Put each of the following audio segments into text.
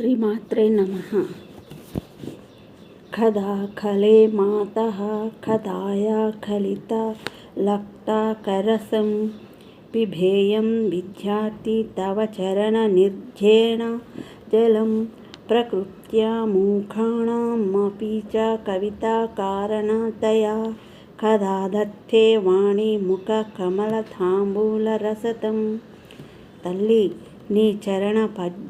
శ్రీమాత్రే నమ. ఖదా ఖలే మాత ఖదాయా ఖలిత లక్తాకరసం పిభేయం విద్యార్థి తవ చరణ నిర్జేణ జలం ప్రకృత్యా మూఢాణమపి చ కవితాకారణతయా కదా దత్తే వాణి ముఖ కమలతాంబూలరసతం తల్లి నీ చరణ పద్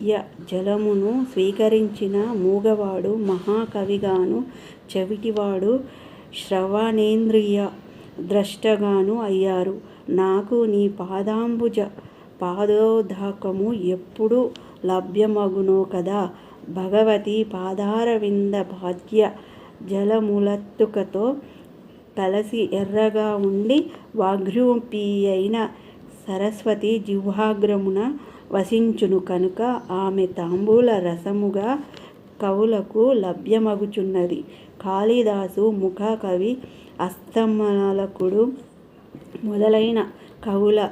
నిత్య జలమును స్వీకరించిన మూగవాడు మహాకవిగాను చెవిటివాడు శ్రవణేంద్రియ ద్రష్టగాను అయ్యారు. నాకు నీ పాదాంబుజ పాదోదకము ఎప్పుడు లభ్యమగునో కదా? భగవతి పాదారవింద భాగ్య జలములత్తుకతో కలసి ఎర్రగా ఉండి వాగ్రూపీ అయిన సరస్వతి జిహ్వాగ్రమున వసించును కనుక ఆమె తాంబూల రసముగా కవులకు లభ్యమగుచున్నది. కాళిదాసు ముఖ కవి అస్తమాలకుడు మొదలైన కవుల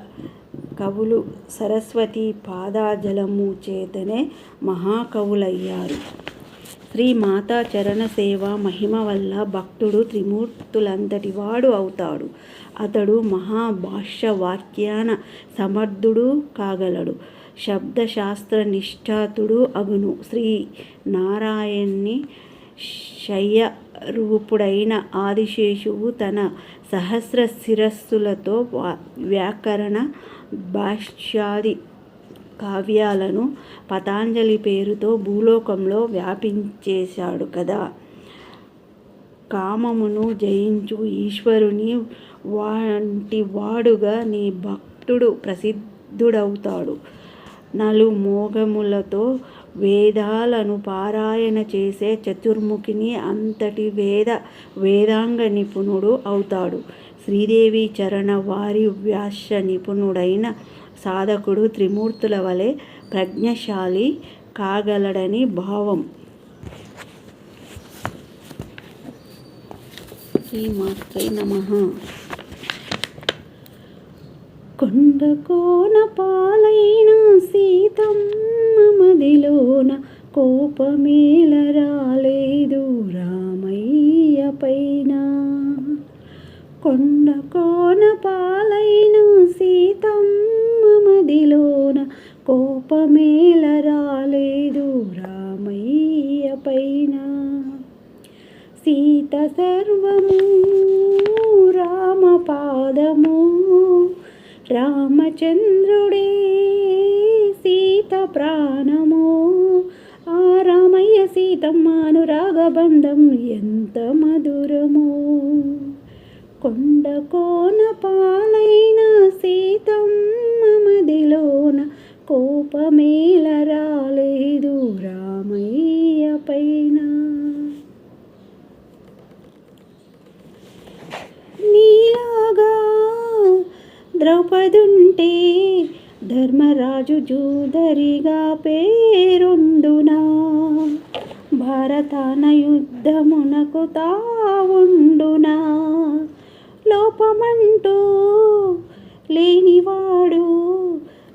కవులు సరస్వతి పాదాజలము చేతనే మహాకవులయ్యారు. శ్రీ మాతా చరణ సేవ మహిమ వల్ల భక్తుడు త్రిమూర్తులంతటి వాడు అవుతాడు. అతడు మహాభాష్య వాక్యాన సమర్థుడు కాగలడు. శబ్దశాస్త్ర నిష్ఠాతుడు అగును. శ్రీ నారాయణ్ణి శయ్యరూపుడైన ఆదిశేషువు తన సహస్ర శిరస్సులతో వ్యాకరణ భాష్యాది కావ్యాలను పతాంజలి పేరుతో భూలోకంలో వ్యాపించేశాడు కదా. కామమును జయించు ఈశ్వరుని వాంటి వాడుగా నీ భక్తుడు ప్రసిద్ధుడవుతాడు. నలుమోగములతో వేదాలను పారాయణ చేసే చతుర్ముఖిని అంతటి వేద వేదాంగ నిపుణుడు అవుతాడు. శ్రీదేవి చరణ వారి వ్యాస నిపుణుడైన సాధకుడు త్రిమూర్తుల వలె ప్రజ్ఞశాలి కాగలడని భావం. శ్రీమాత్రే నమ. కొండ కోన పాలైన సీతమ్మ మదిలోన కోపమేల రాలేదు రామయ్య పైన. కొండ కోన పాలైన సీతమ్మ మదిలోన కోపమేల రాలేదు రామయ్య పైన. సీత సర్వము రామపాదము రామచంద్రుడే సీత ప్రాణము. ఆ రామయ్య సీతమ్మ అనురాగబంధం ఎంత మధురమో. కొండ కోన పాలైన సీతమ్మ ద్రౌపదుంటే ధర్మరాజు జూదరిగా పేరొందునా? భారతాన యుద్ధమునకు తావుండునా? లోపమంటూ లేనివాడు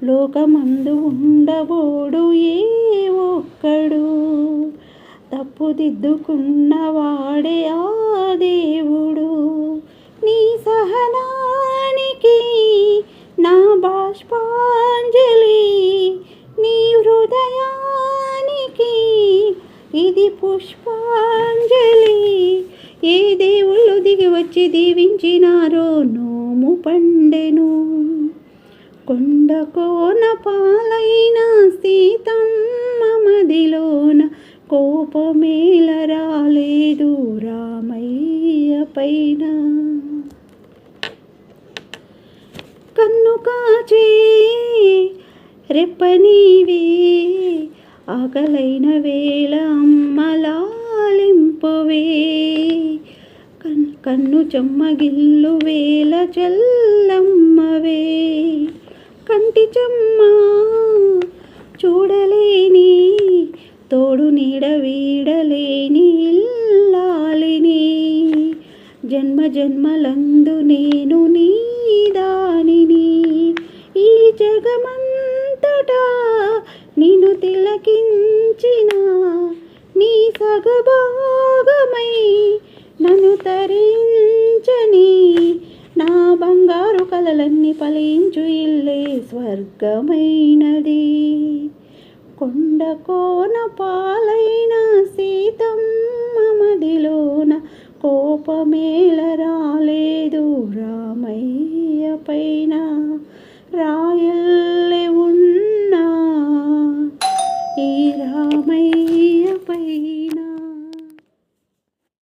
లోకమందు ఉండబోడు ఏ ఒక్కడు? తప్పుదిద్దుకున్నవాడే ఆ పుష్పాంజలి. ఏ దేవుళ్ళు దిగి వచ్చి దీవించినారో నోము పండెను. కొండ కోన పాలైన సీతమ్మ మదిలోన కోపమేల రాలేదు రామయ్య పైన. కన్ను కాచే రెప్పనీవే ఆకలైన వేళ కన్ను చెమ్మగిల్లు వేల చల్లమ్మవే. కంటి చెమ్మ చూడలేని తోడు నీడ వీడలేని ఇల్లాలిని. జన్మ జన్మలందు నేను నీ దానిని. ఈ జగమంతటా నిన్ను తిలకించిన నీ సగభాగమై ఫలించు ఇల్లే స్వర్గమైనది. కొండ కోన పాలైన సీతమ్మ మదిలోన కోపమేల రాలేదు రామయ్య పైన. రాయల్